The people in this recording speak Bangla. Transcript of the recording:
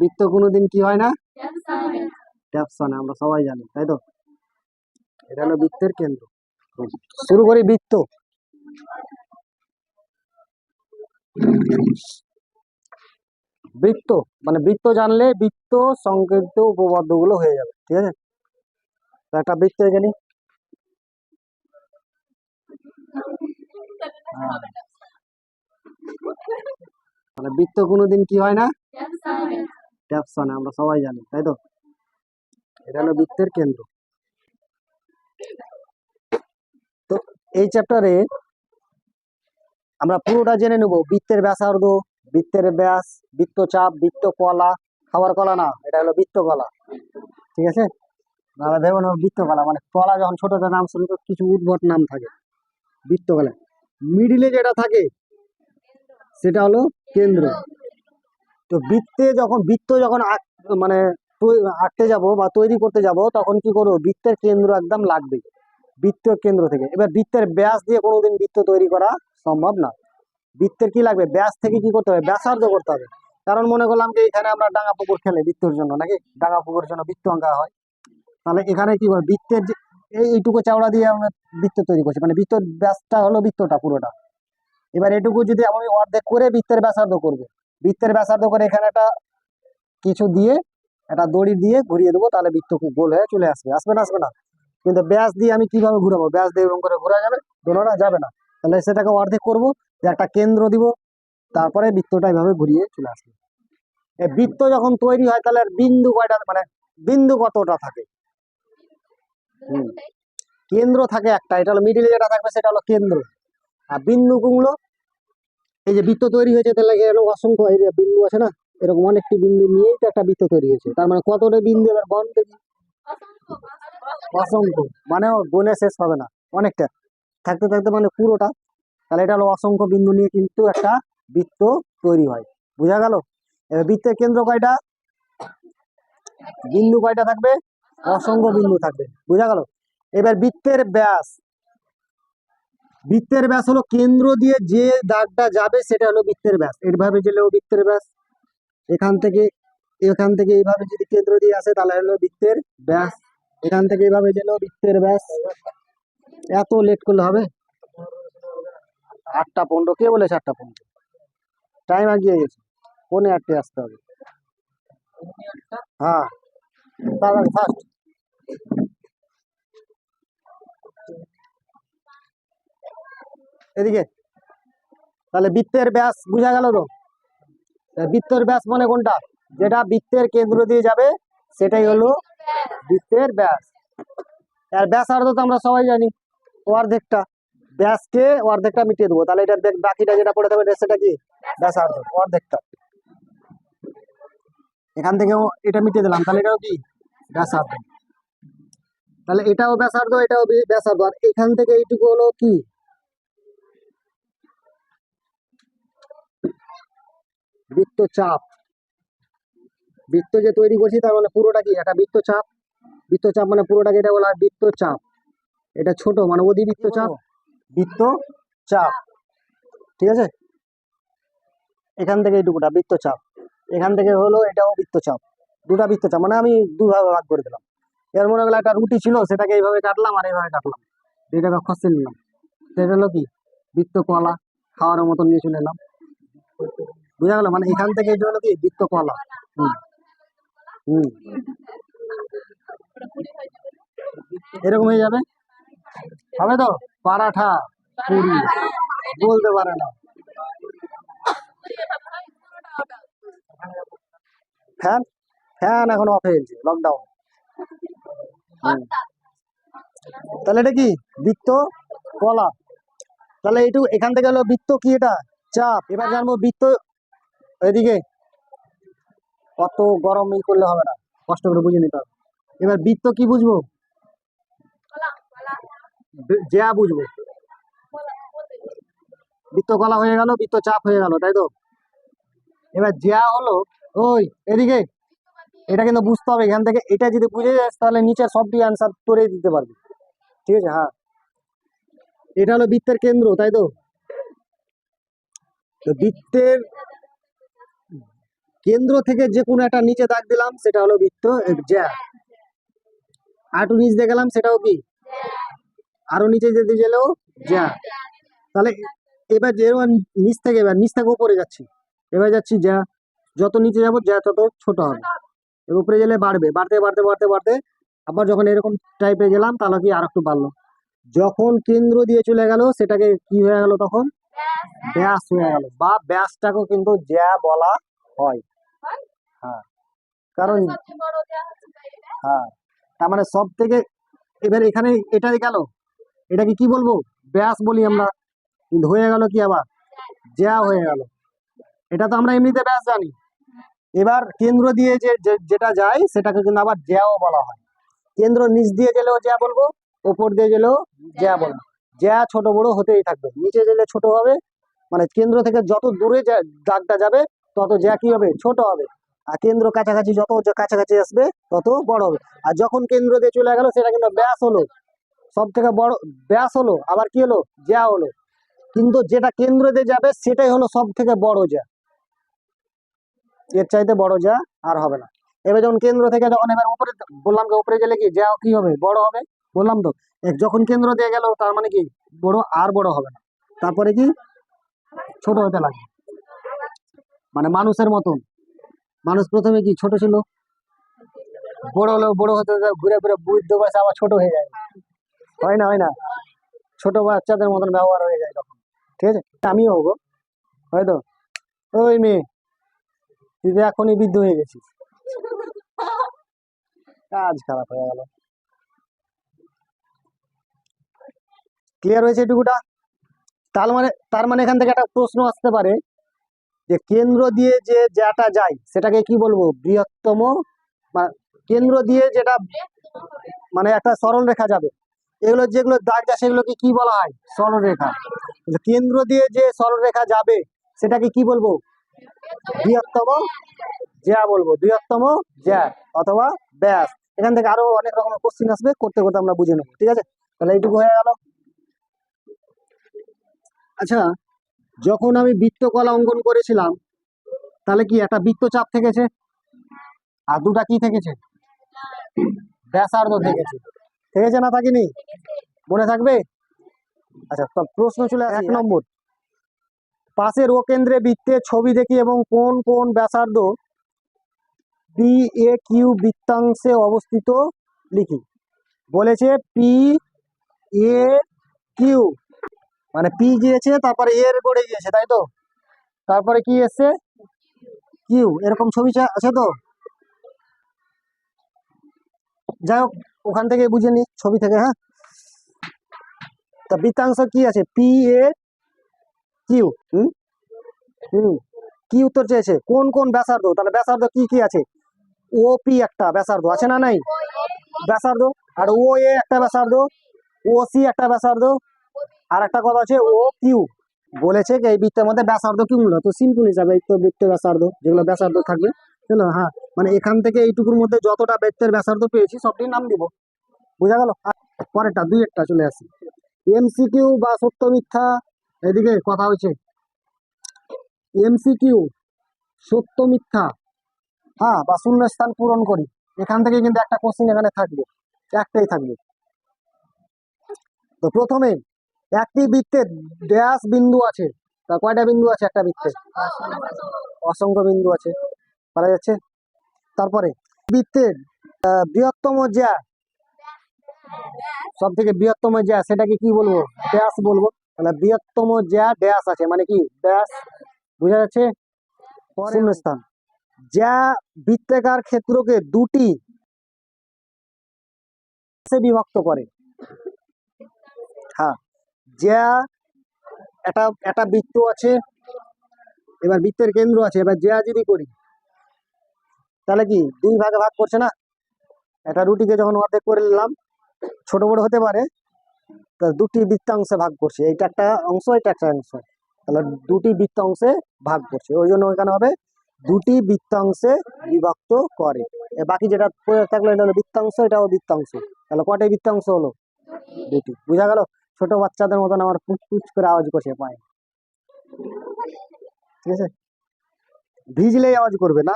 বৃত্ত কোনোদিন কি হয় না? ক্যাপসন আমরা সবাই জানি তাই তো? এটা হলো বৃত্তের কেন্দ্র। শুরু করি বৃত্ত। বৃত্ত মানে বৃত্ত জানলে বৃত্ত সংকেত উপপাদ্যগুলো হয়ে যাবে ঠিক আছে? একটা বৃত্ত এখানে মানে বৃত্ত কোনোদিন কি হয় না? ক্যাপসন আমরা সবাই জানি, তাই তো? এটা হলো বৃত্তের কেন্দ্র। তো এই চ্যাপ্টারে আমরা পুরোটা জেনে নেব, বৃত্তের ব্যাসার্ধ বৃত্তের ব্যাস, বৃত্তচাপ বৃত্ত কলা খাবার কলা না, এটা হলো বৃত্ত কলা ঠিক আছে? আমরা ভেবে নেব বৃত্ত কলা মানে কলা যখন ছোটটা নাম শুনি তো কিছু উদ্ভট নাম থাকে বৃত্ত কলা মিডিলে যেটা থাকে, সেটা হলো কেন্দ্র। তো বৃত্তে যখন, বৃত্ত যখন মানে আঁকতে যাব বা তৈরি করতে যাব, তখন কি করব? বৃত্তের কেন্দ্র একদম লাগবে। বৃত্তের কেন্দ্র থেকে। এবার বৃত্তের ব্যাস দিয়ে কোনোদিন বৃত্ত তৈরি করা সম্ভব না। বৃত্তের কি লাগবে? ব্যাস থেকে কি করতে হবে? ব্যাসার্ধ করতে হবে। কারণ মনে করলাম কি এখানে আমরা ডাঙা পুকুর খেলে বৃত্তর জন্য, নাকি? ডাঙা পুকুরের জন্য বৃত্ত আঁকা হয়। তাহলে এখানে কি করবে? বৃত্তের যে, এই, এইটুকু চাওড়া দিয়ে আমরা বৃত্ত তৈরি করছি। মানে বৃত্তর ব্যাসটা হলো বৃত্তটা পুরোটা। এবার এটুকু যদি আমি অর্ধেক করে বৃত্তের ব্যাসার্ধ করব বৃত্তের ব্যাসার্ধ করে এখানে একটা কিছু দিয়ে, একটা দড়ি দিয়ে ঘুরিয়ে দেবো, তাহলে বৃত্ত গোল হয়ে চলে আসবে। আসবে না আসবে না। কিন্তু ব্যাস দিয়ে আমি কীভাবে ঘুরাবো? ব্যাস দিয়ে এরকম করে ঘোরা যাবে? দোনোটা যাবে না। তাহলে সেটাকে অর্ধেক করব যে একটা কেন্দ্র দিব, তারপরে বৃত্তটা এইভাবে ঘুরিয়ে চলে আসবে। এই বৃত্ত যখন তৈরি হয়, তাহলে বিন্দু কয়টা মানে বিন্দু কতটা থাকে? কেন্দ্র থাকে একটা, এটা হলো মিডিলে যেটা থাকবে, সেটা হলো কেন্দ্র। আর বিন্দু গুলো এই যে বৃত্ত তৈরি হয়েছে, তাহলে এরকম অসংখ্য এই যে বিন্দু আছে না? এরকম অনেকটি বিন্দু নিয়েই তো একটা বৃত্ত তৈরি হয়েছে। তার মানে কতটা বিন্দু এবার গণ দেখি অসংখ্য। মানে গুণে শেষ হবে না, অনেকটা। থাকতে থাকতে মানে পুরোটা। তাহলে এটা হলো অসংখ্য বিন্দু নিয়ে কিন্তু একটা বৃত্ত তৈরি হয়। বোঝা গেল? এবার বৃত্তের কেন্দ্র কয়টা? বিন্দু কয়টা থাকবে? অসংখ্য বিন্দু থাকবে। বোঝা গেল? এবার বৃত্তের ব্যাস। বৃত্তের ব্যাস হলো কেন্দ্র দিয়ে যে দাগটা যাবে সেটা হলো বৃত্তের ব্যাস। এইভাবে গেলেও বৃত্তের ব্যাস। এখান থেকে এখান থেকে এইভাবে যদি কেন্দ্র দিয়ে আসে তাহলে হলো বৃত্তের ব্যাস। এখান থেকে এইভাবে গেলেও বৃত্তের ব্যাস। এত লেট করলে হবে? আটটা পনেরো। কে বলেছে আটটা পনেরো? টাইম এগিয়ে গেছে। পৌনে আটটে আসতে হবে। হ্যাঁ। তাড়াতাড়ি ফার্স্ট এদিকে। তাহলে বৃত্তের ব্যাস বোঝা গেল তো? বৃত্তের ব্যাস মানে কোনটা? যেটা বৃত্তের কেন্দ্র দিয়ে যাবে, সেটাই হলো বৃত্তের ব্যাস। আর ব্যাসার্ধ তো আমরা সবাই জানি, অর্ধেকটা। ব্যাসকে অর্ধেকটা মিটিয়ে দেবো। তাহলে এটা বাকিটা যেটা পড়ে থাকবে, সেটা কি? ব্যাসার্ধ অর্ধেকটা। এখান থেকেও এটা মিটিয়ে দিলাম। তাহলে এটাও কি? ব্যাসার্ধ তাহলে এটাও ব্যাসার্ধ এটাও ব্যাসার্ধ আর এখান থেকে এইটুকু হলো কি? বৃত্তচাপ। বৃত্ত যে তৈরি করছি তার মানে পুরোটা কি? একটা বৃত্ত চাপ বৃত্ত চাপ মানে পুরোটাকে এটা বলা বৃত্ত চাপ এটা ছোট মানে অধি বৃত্তচাপ। বৃত্ত চাপ ঠিক আছে? এখান থেকে এইটুকুটা বৃত্ত চাপ এখান থেকে হলো এটাও বৃত্তচাপ। দুটা বৃত্ত চাপ মানে আমি দুভাবে ভাগ করে দিলাম। এর মনে হলো একটা রুটি ছিল, সেটাকে এইভাবে কাটলাম আর এইভাবে কাটলাম। দুইটাকে খসে নিলাম। সেটা হলো কি? বৃত্ত কলা খাওয়ার মতন নিয়ে চলে এলাম। বুঝা গেল? মানে এখান থেকে এটা হলো কি? বৃত্ত কলা। হুম। এরকম হয়ে যাবে? হবে তো? পারাঠা, পুরি। বলতে পারে না। ফ্যান? ফ্যান এখন অফ হয়ে গেছে লকডাউন তাহলে এটা কি? বৃত্ত কলা। তাহলে এইটু এখান থেকে হলো বৃত্ত কি এটা? চাপ। এবার জানব বৃত্ত এদিকে অত গরম ই করলে হবে না, কষ্ট করে বুঝে নিতে হবে। এবার বৃত্ত কি বুঝব? জ্যা বুঝব। বৃত্ত কলা হয়ে গেল, বৃত্ত চাপ হয়ে গেল, তাই তো? এবার জ্যা হলো, ওই এদিকে, এটা কিন্তু বুঝতে হবে, এখান থেকে এটা যদি বুঝে যাস, তাহলে নিচে সবটি অ্যান্সার তোরে দিতে পারবি। ঠিক আছে? হ্যাঁ। এটা হলো বৃত্তের কেন্দ্র, তাই তো বৃত্তের কেন্দ্র থেকে যে কোনো একটা নিচে দাগ দিলাম, সেটা হলো বৃত্ত জ্যা। নিচ দিয়ে গেলাম সেটাও কি? আরও নিচে যেতে গেলেও জ্যা। তাহলে এবার যে নিচ থেকে, এবার নিচ থেকে উপরে যাচ্ছি। এবার যাচ্ছি যা যত নিচে যাব যা তত ছোট হবে। এর উপরে গেলে বাড়বে। বাড়তে বাড়তে বাড়তে বাড়তে আবার যখন এরকম টাইপে গেলাম, তাহলে কি আর একটু বাড়লো? যখন কেন্দ্র দিয়ে চলে গেল, সেটাকে কি হয়ে গেল তখন? ব্যাস হয়ে গেল। বা ব্যাসটাকেও কিন্তু জ্যা বলা হয়। হ্যাঁ। কারণ হ্যাঁ তার মানে সব থেকে এবার এখানে এটাই গেল। এটাকে কি বলব? ব্যাস বলি আমরা। কিন্তু হয়ে গেল কি আবার? জ্যা হয়ে গেল। এটা তো আমরা এমনিতে ব্যাস জানি। এবার কেন্দ্র দিয়ে যে যে- যেটা যায় সেটাকে কিন্তু আবার জ্যাও বলা হয়। কেন্দ্র নিচ দিয়ে গেলেও জ্যা বলব ওপর দিয়ে গেলেও জ্যা। বলব। জ্যা ছোট বড় হতেই থাকবে। নিচে গেলে ছোট হবে মানে কেন্দ্র থেকে যত দূরে যা- দাগটা যাবে তত জ্যা কি হবে? ছোট হবে। কেন্দ্র কাছাকাছি যত কাছাকাছি আসবে, তত বড় হবে। আর যখন কেন্দ্র দিয়ে চলে গেল, সেটা কিন্তু ব্যাস হলো। সব থেকে বড়, ব্যাস হলো। আবার কি হলো? জ্যা হলো। কিন্তু যেটা কেন্দ্র দিয়ে যাবে, সেটাই হলো সব থেকে বড় যা। এর চাইতে বড় যা আর হবে না। এবার যখন কেন্দ্র থেকে যখন এবার উপরে, বললাম যে উপরে গেলে কি? যা কি হবে? বড় হবে? বললাম তো। যখন কেন্দ্র দিয়ে গেল, তার মানে কি? বড় আর বড় হবে না। তারপরে কি? ছোট হতে লাগে মানে মানুষের মতন। মানুষ প্রথমে কি ছোট ছিল? বড় হলো বড় হতে ঘুরে ঘুরে বুদ্ধ বয়সে আবার ছোট হয়ে যায়। হয় না হয় না। ছোট বাচ্চাদের মতন ব্যবহার হয়ে যায় তখন। ঠিক আছে? আমিও হব। হয়তো? ওই মেয়ে। তুই তো এখনই বৃদ্ধ হয়ে গেছিস। কাজ খারাপ হয়ে গেল। ক্লিয়ার হয়েছে এটুকুটা তার মানে তার মানে এখান থেকে একটা প্রশ্ন আসতে পারে। যে কেন্দ্র দিয়ে যে যেটা যায়, সেটাকে কি বলব? বৃহত্তম কেন্দ্র দিয়ে যেটা মানে একটা সরল রেখা যাবে। এগুলো যেগুলো দাগ যায়, সেগুলোকে কি বলা হয়? সরল রেখা। কেন্দ্র দিয়ে যে সরল রেখা যাবে, সেটাকে কি বলব? বৃহত্তম জ্যা বলব। বৃহত্তম জ্যা অথবা ব্যাস। এখান থেকে আরও অনেক রকমের কোশ্চিন আসবে, করতে করতে আমরা বুঝে নেব। ঠিক আছে? তাহলে এইটুকু হয়ে গেল। আচ্ছা যখন আমি বৃত্তকলা অঙ্কন করেছিলাম তাহলে কি একটা বৃত্তচাপ থেকেছে? আর দুটা কি থেকেছে? ব্যাসার্ধ থেকেছে। থেকেছে না থাকেনি? মনে থাকবে? আচ্ছা প্রশ্ন ছিল এক নম্বর। পাশের ও কেন্দ্রে বৃত্তের ছবি দেখি এবং কোন কোন ব্যাসার্ধ পি এ কিউ বৃত্তাংশে অবস্থিত? লিখি। বলেছে পি এ কিউ মানে পি গিয়েছে, তারপরে এর গড়ে গিয়েছে, তাই তো? তারপরে কি এসছে? কিউ এরকম ছবি আছে তো? যাই হোক, ওখান থেকে বুঝে নি ছবি থেকে হ্যাঁ? তা বৃত্তাংশ কি আছে? পি এ কিউ হুম? হুম, কি উত্তর চেয়েছে? কোন কোন ব্যাসার্ধ? তাহলে ব্যাসার্ধ কি কি আছে? ও পি একটা ব্যাসার্ধ, আছে না নাই? ব্যাসার্ধ, আর ও এ একটা ব্যাসার্ধ ও সি একটা ব্যাসার্ধ আর একটা কথা আছে ও কিউ বলেছে এই বৃত্তের মধ্যে ব্যাসার্ধ কি মূল্য তো সিম্পল হিসাবে এই তো বৃত্তের ব্যাসার্ধ, যেগুলো ব্যাসার্ধ থাকবে বুঝলো হ্যাঁ মানে এখান থেকে এইটুকুর মধ্যে যতটা বৃত্তের ব্যাসার্ধ পেয়েছি সবটি নাম দিব। বোঝা গেল? পরেরটা দুই একটা চলে আসি এমসিকিউ বা সত্য মিথ্যা, এদিকে কথা হয়েছে এমসিকিউ সত্য মিথ্যা হ্যাঁ বা শূন্য স্থান পূরণ করি। এখান থেকে কিন্তু একটা কোশ্চিন এখানে থাকবে, একটাই থাকবে। তো প্রথমে একটি বৃত্তে ড্যাশ বিন্দু আছে। তা কয়টা বিন্দু আছে একটা বৃত্তে? অসংখ্য বিন্দু আছে। পারা যাচ্ছে? তারপরে বৃত্তের বৃহত্তম জ্যা সব থেকে বৃহত্তম জ্যা সেটাকে কি বলব? ড্যাশ বলব। তাহলে বৃহত্তম জ্যা ড্যাশ আছে মানে কি? ড্যাশ বোঝা যাচ্ছে? শূন্য স্থান যা বৃত্তাকার ক্ষেত্রকে দুটি বিভক্ত করে। যা একটা একটা বৃত্ত আছে, এবার বৃত্তের কেন্দ্র আছে, এবার যা যদি করি, তাহলে কি দুই ভাগে ভাগ করছে না? একটা রুটিকে যখন অর্ধেক করে নিলাম, ছোট বড় হতে পারে, তা দুটি বৃত্তাংশে ভাগ করছে, এইটা একটা অংশ, এটা একটা অংশ, তাহলে দুটি বৃত্তাংশে ভাগ করছে, ওই জন্য ওইখানে হবে দুটি বৃত্তাংশে বিভক্ত করে বাকি যেটা থাকল, এটা হলো বৃত্তাংশ, এটাও বৃত্তাংশ, তাহলে কটাই বৃত্তাংশ হলো? দুটি, বুঝা গেল? ছোট বাচ্চাদের মতন আমার পুচ পুচ করে আওয়াজ করছে, পায়ে। ঠিক আছে? ভিজলেই আওয়াজ করবে না?